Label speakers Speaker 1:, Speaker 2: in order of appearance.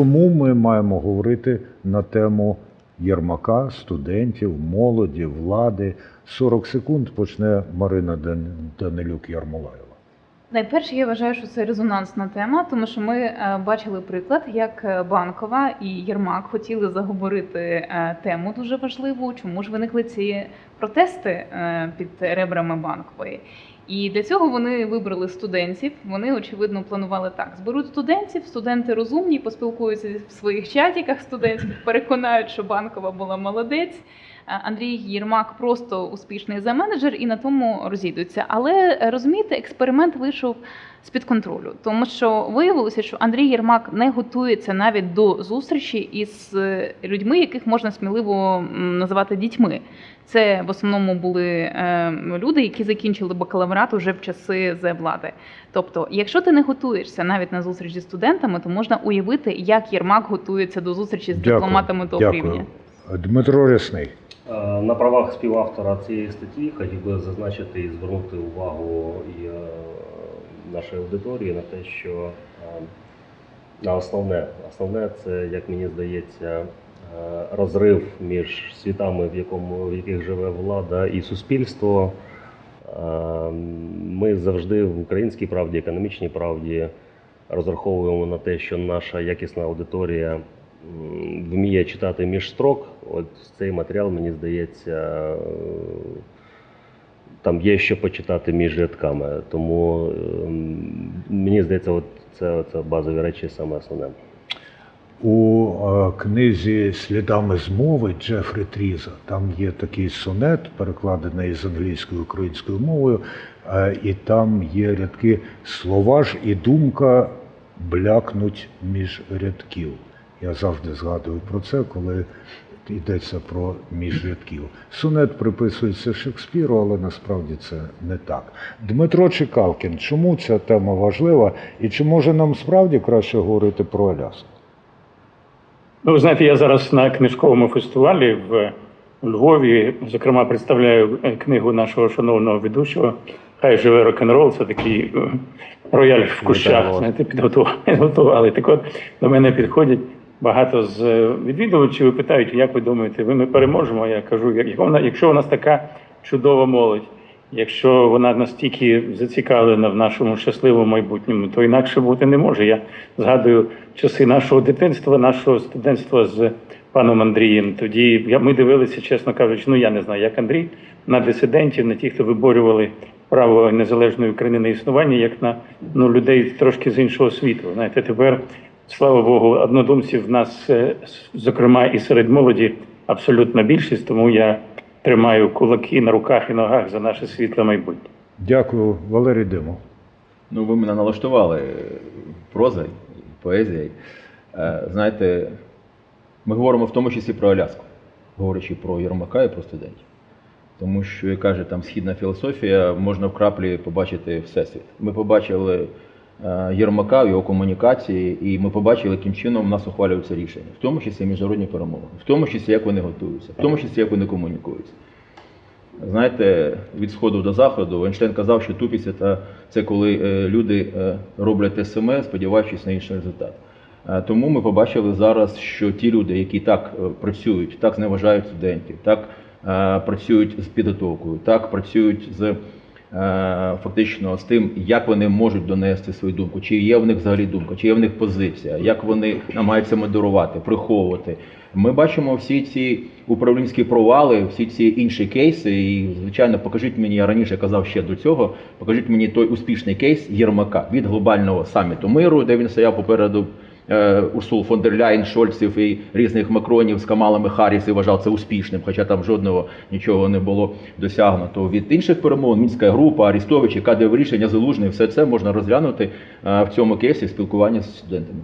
Speaker 1: Чому ми маємо говорити на тему Єрмака, студентів, молоді, влади? 40 секунд почне Марина Данилюк Ярмолаєва.
Speaker 2: Найперше, я вважаю, що це резонансна тема, тому що ми е, бачили приклад, як е, Банкова і Єрмак хотіли заговорити е, тему дуже важливу. Чому ж виникли ці протести під ребрами банкової? І для цього вони вибрали студентів. Вони очевидно планували так: зберуть студентів, студенти розумні, поспілкуються в своїх чатіках студентських, переконають, що банкова була молодець. А Андрій Єрмак просто успішний за менеджер і на тому розійдуться. Але е, розумієте, експеримент вийшов з-під контролю, тому що виявилося, що Андрій Єрмак не готується навіть до зустрічі із е, людьми, яких можна сміливо називати дітьми. Це в основному були е, люди, які закінчили бакалаврат уже в часи з влади. Тобто, якщо ти не готуєшся навіть на зустріч зі студентами, то можна уявити, як Єрмак готується до зустрічі з дипломатами того рівня.
Speaker 1: Дмитро Рясний.
Speaker 3: Е, На правах співавтора цієї статті хотів би зазначити і звернути увагу і е, нашої аудиторії на те, що е, на основне, основне це, як мені здається, розрив між світами, в якому в яких живе влада і суспільство. Ми завжди в українській правді, економічній правді розраховуємо на те, що наша якісна аудиторія вміє читати між строк. От цей матеріал, мені здається, там є що почитати між рядками. Тому ем, мені здається, от це, це базові речі саме основне.
Speaker 1: У е, книзі Слідами змови Джефрі Тріза там є такий сонет, перекладений з англійською українською мовою, е, і там є рядки слова ж і думка блякнуть між рядків. Я завжди згадую про це, коли йдеться про між рядків. Сонет приписується Шекспіру, але насправді це не так. Дмитро Чекалкін, чому ця тема важлива, і чи може нам справді краще говорити про Аляску?
Speaker 4: Ну, ви знаєте, я зараз на книжковому фестивалі в Львові, зокрема, представляю книгу нашого шановного ведучого. Хай живе рок-н-рол, це такий е, рояль в кущах. Знаєте, підготували. Так от до мене підходять багато з е, відвідувачів і питають, як ви думаєте, ви ми переможемо? Я кажу, якщо у нас така чудова молодь, якщо вона настільки зацікавлена в нашому щасливому майбутньому, то інакше бути не може. Я згадую часи нашого дитинства, нашого студентства з паном Андрієм. Тоді ми дивилися, чесно кажучи, ну я не знаю, як Андрій, на дисидентів, на ті, хто виборювали право незалежної України на існування, як на ну, людей трошки з іншого світу. Знаєте, тепер, слава Богу, однодумців в нас, е, зокрема, і серед молоді абсолютна більшість, тому я тримаю кулаки на руках і ногах за наше світле майбутнє.
Speaker 1: Дякую, Валерій Димов.
Speaker 5: Ну, ви мене налаштували прозою, поезією. Е, Знаєте, ми говоримо в тому числі про Аляску, говорячи про Єрмака і про студентів. Тому що, як каже там східна філософія, можна в краплі побачити всесвіт. Ми побачили е, Єрмака, його комунікації, і ми побачили, яким чином в нас ухвалюються рішення, в тому числі міжнародні перемови, в тому числі як вони готуються, в тому числі як вони комунікуються. Знаєте, від сходу до заходу Ейнштейн казав, що тупість це, коли е, люди е, роблять СМЕ, сподіваючись на інший результат. Тому ми побачили зараз, що ті люди, які так працюють, так зневажають студентів, так працюють з підготовкою, так працюють з фактично з тим, як вони можуть донести свою думку, чи є в них взагалі думка, чи є в них позиція, як вони намагаються модерувати, приховувати. Ми бачимо всі ці управлінські провали, всі ці інші кейси. І, звичайно, покажіть мені, я раніше казав ще до цього, покажіть мені той успішний кейс Єрмака від глобального саміту миру, де він стояв попереду е, Урсул фон дер Ляйн, Шольців і різних Макронів з Камалами Харріс і вважав це успішним, хоча там жодного нічого не було досягнуто. Від інших перемовин Мінська група, Арістович, кадрові рішення залужний, все це можна розглянути е, в цьому кейсі спілкування з студентами.